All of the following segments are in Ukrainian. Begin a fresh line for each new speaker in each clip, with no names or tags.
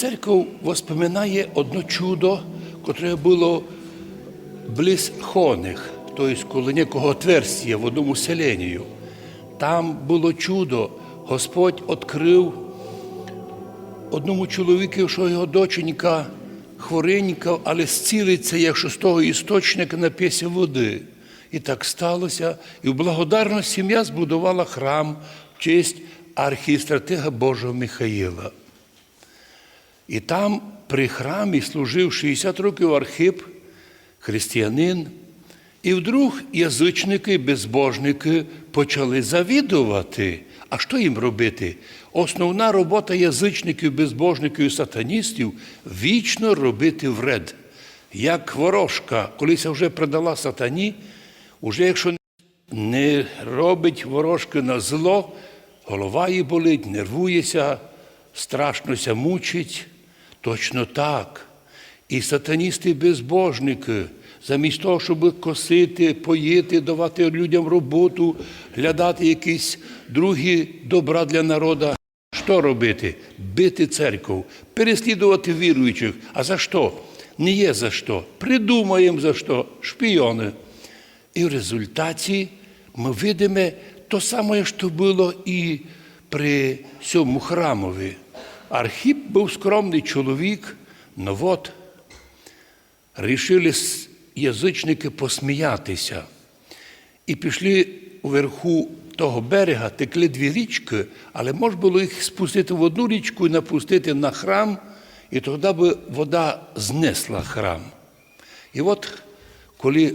Церква воспоминає одно чудо, котре було близ Хоних, тобто коло некого отверстия в одному селенію. Там було чудо. Господь відкрив одному чоловіку, що його доченька хворенька, але зцілиться, якщо з того істочника нап'ється води. І так сталося. І в благодарність сім'я збудувала храм в честь архістратига Божого Михаїла. І там при храмі служив 60 років Архип, християнин. І вдруг язичники, безбожники почали завідувати. А що їм робити? Основна робота язичників, безбожників і сатаністів вічно робити вред. Як ворожка, колись вже продала сатані, уже якщо не робить ворожки на зло, голова її болить, нервується, страшнося мучить. Точно так. І сатаністи безбожники, замість того, щоб косити, поїти, давати людям роботу, глядати якісь другі добра для народу. Що робити? Бити церкву, переслідувати віруючих. А за що? Не є за що. Придумаємо за що. Шпіони. І в результаті ми видимо те саме, що було і при цьому храмові. Архіп був скромний чоловік, но от рішили язичники посміятися. І пішли уверху того берега, текли дві річки, але можна було їх спустити в одну річку і напустити на храм, і тоді би вода знесла храм. І от коли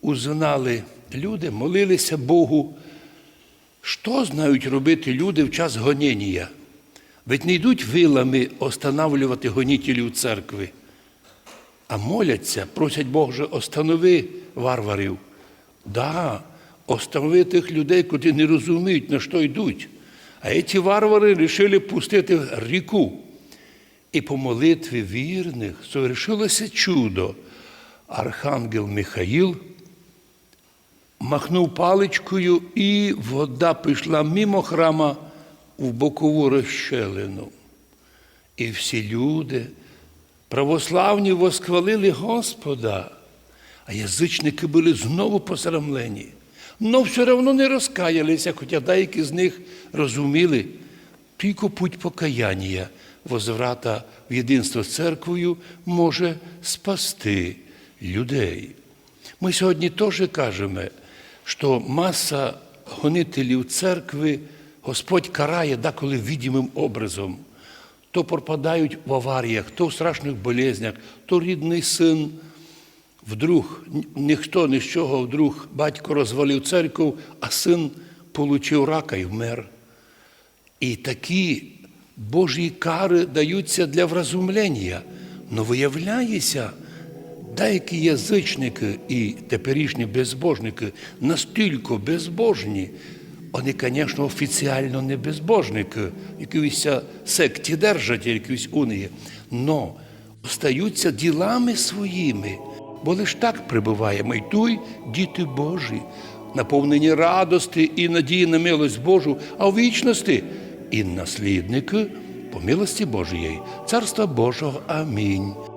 узнали люди, молилися Богу, що знають робити люди в час гоніння? Ведь не йдуть вилами останавливати гонітелів церкви, а моляться, просять Боже, останови варварів. Да, останови тих людей, котрі не розуміють, на що йдуть. А ці варвари вирішили пустити ріку. І по молитві вірних совершилося чудо. Архангел Михаїл махнув паличкою, і вода пішла мимо храма в бокову розщелину. І всі люди православні восхвалили Господа, а язичники були знову посрамлені. Но все одно не розкаялися, хоча деякі з них розуміли, тільки путь покаяння, возврата в єдинство з церквою може спасти людей. Ми сьогодні теж кажемо, що маса гонителів церкви Господь карає деколи видимим образом. То пропадають в аваріях, то в страшних болезнях, то рідний син. Вдруг ніхто ні з чого, вдруг батько розвалив церкву, а син получив рака і вмер. І такі Божі кари даються для вразумлення. Но виявляється, деякі язичники і теперішні безбожники настільки безбожні, вони, звісно, офіціально не безбожники, якісь секті держать, якісь унії, но остаються ділами своїми, бо лиш так прибуваємо. І туй діти Божі, наповнені радости і надії на милость Божу, а в вічності і наслідники по милості Божої, Царства Божого. Амінь.